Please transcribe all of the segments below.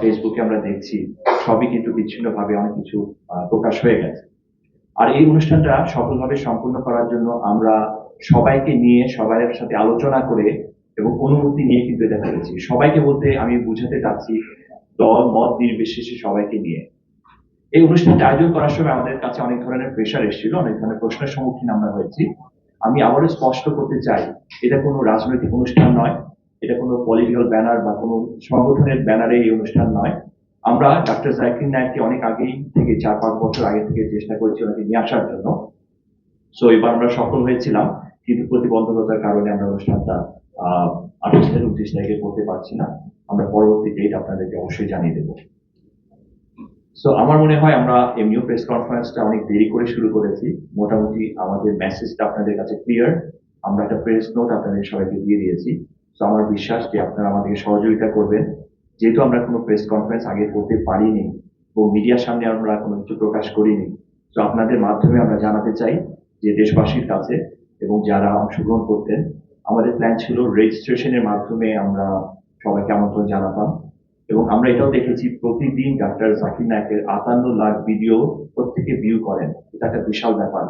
ফেসবুকে আমরা দেখছি, সবই কিন্তু বিচ্ছিন্নভাবে অনেক কিছু প্রকাশ হয়ে গেছে। আর এই অনুষ্ঠানটা সফলভাবে সম্পূর্ণ করার জন্য আমরা সবাইকে নিয়ে সবার সাথে আলোচনা করে এবং অনুমতি নিয়ে কিন্তু এটা করেছি। সবাইকে বলতে আমি বুঝাতে চাচ্ছি, দল, মত নির্বিশেষে সবাইকে নিয়ে। এই অনুষ্ঠানটা আয়োজন করার সময় আমাদের কাছে অনেক ধরনের প্রেশার এসেছিল, অনেক ধরনের প্রশ্নের সম্মুখীন আমরা হয়েছি। আমি আবারও স্পষ্ট করতে চাই, এটা কোনো রাজনৈতিক অনুষ্ঠান নয়। এটা কোনো পলিটিক্যাল ব্যানার বা কোনো সংগঠনের ব্যানারে এই অনুষ্ঠান নয়। আমরা ডক্টর জাকির নায়ককে অনেক আগেই থেকে চার পাঁচ বছর আগে থেকে চেষ্টা করেছি ওনাকে নিয়ে আসার জন্য। সো এবার আমরা সফল হয়েছিলাম, কিন্তু প্রতিবন্ধকতার কারণে আমরা অনুষ্ঠানটা আঠাশ থেকে উনত্রিশ তারিখে করতে পারছি না। আমরা পরবর্তী ডেট আপনাদেরকে অবশ্যই জানিয়ে দেবো। সো আমার মনে হয় আমরা এমনিও প্রেস কনফারেন্সটা অনেক দেরি করে শুরু করেছি। মোটামুটি আমাদের মেসেজটা আপনাদের কাছে ক্লিয়ার আমরা একটা প্রেস নোট আপনাদের সবাইকে দিয়ে দিয়েছি। তো আমার বিশ্বাস যে আপনারা আমাদেরকে সহযোগিতা করবেন। যেহেতু আমরা কোনো প্রেস কনফারেন্স আগে করতে পারিনি এবং মিডিয়ার সামনে আমরা কোনো কিছু প্রকাশ করিনি, তো আপনাদের মাধ্যমে আমরা জানাতে চাই যে দেশবাসীর কাছে এবং যারা অংশগ্রহণ করতেন, আমাদের প্ল্যান ছিল রেজিস্ট্রেশনের মাধ্যমে আমরা সবাইকে আমন্ত্রণ জানাতাম। এবং আমরা এটাও দেখেছি প্রতিদিন ডাক্তার জাকির নায়কের আটান্ন লাখ ভিডিও প্রত্যেকে ভিউ করেন। এটা একটা বিশাল ব্যাপার।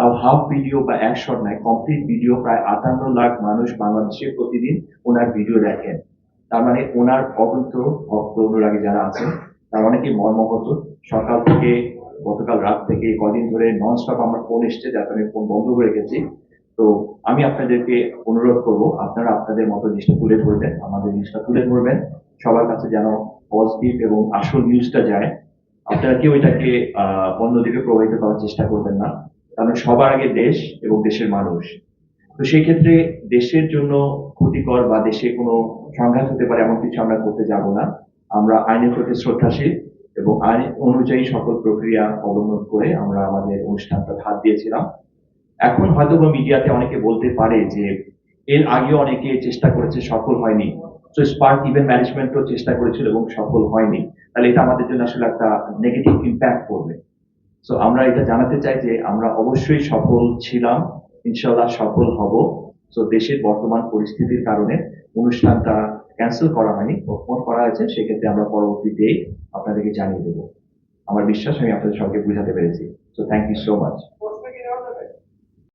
তাও হাফ ভিডিও বা এক শট নয় কমপ্লিট ভিডিও প্রায় আটান্ন লাখ মানুষ বাংলাদেশে প্রতিদিন ওনার ভিডিও দেখেন। তার মানে ওনার অগন্ত ভক্ত অনুরাগী যারা আছেন, তার অনেকে মর্মগত। সকাল থেকে, গতকাল রাত থেকে কদিন ধরে নন স্টপ আমার ফোন এসছে যাতে আমি ফোন বন্ধ করে রেখেছি। তো আমি আপনাদেরকে অনুরোধ করব, আপনারা আপনাদের মতো জিনিসটা তুলে ধরবেন, আমাদের জিনিসটা তুলে ধরবেন। সবার কাছে যেন পজিটিভ এবং আসল নিউজটা যায়। আপনারা কেউ এটাকে অন্যদিকে প্রভাবিত করার চেষ্টা করবেন না। কারণ সবার আগে দেশ এবং দেশের মানুষ। তো সেই ক্ষেত্রে দেশের জন্য ক্ষতিকর বা দেশে কোনো সংঘাত হতে পারে এমন কিছু আমরা করতে যাব না। আমরা আইনের প্রতি শ্রদ্ধাশীল এবং আইন অনুযায়ী সকল প্রক্রিয়া অবলম্বন করে আমরা আমাদের অনুষ্ঠানটা হাত দিয়েছিলাম। এখন হয়তো বা মিডিয়াতে অনেকে বলতে পারে যে এর আগেও অনেকে চেষ্টা করেছে, সফল হয়নি। তো স্পার্ক ইভেন্ট ম্যানেজমেন্টও চেষ্টা করেছিল এবং সফল হয়নি। তাহলে এটা আমাদের জন্য আসলে একটা নেগেটিভ ইম্প্যাক্ট করবে সো আমরা এটা জানাতে চাই যে আমরা অবশ্যই সফল ছিলাম ইনশাল্লাহ সফল হব। সো দেশের বর্তমান পরিস্থিতির কারণে অনুষ্ঠানটা ক্যান্সেল করা হয়নি পোস্টপোন করা হয়েছে, সেক্ষেত্রে আমরা পরবর্তী ডে আপনাদেরকে জানিয়ে দেবো। আমার বিশ্বাস, আমি আপনাদের সবকে বুঝাতে পেরেছি। So thank you so much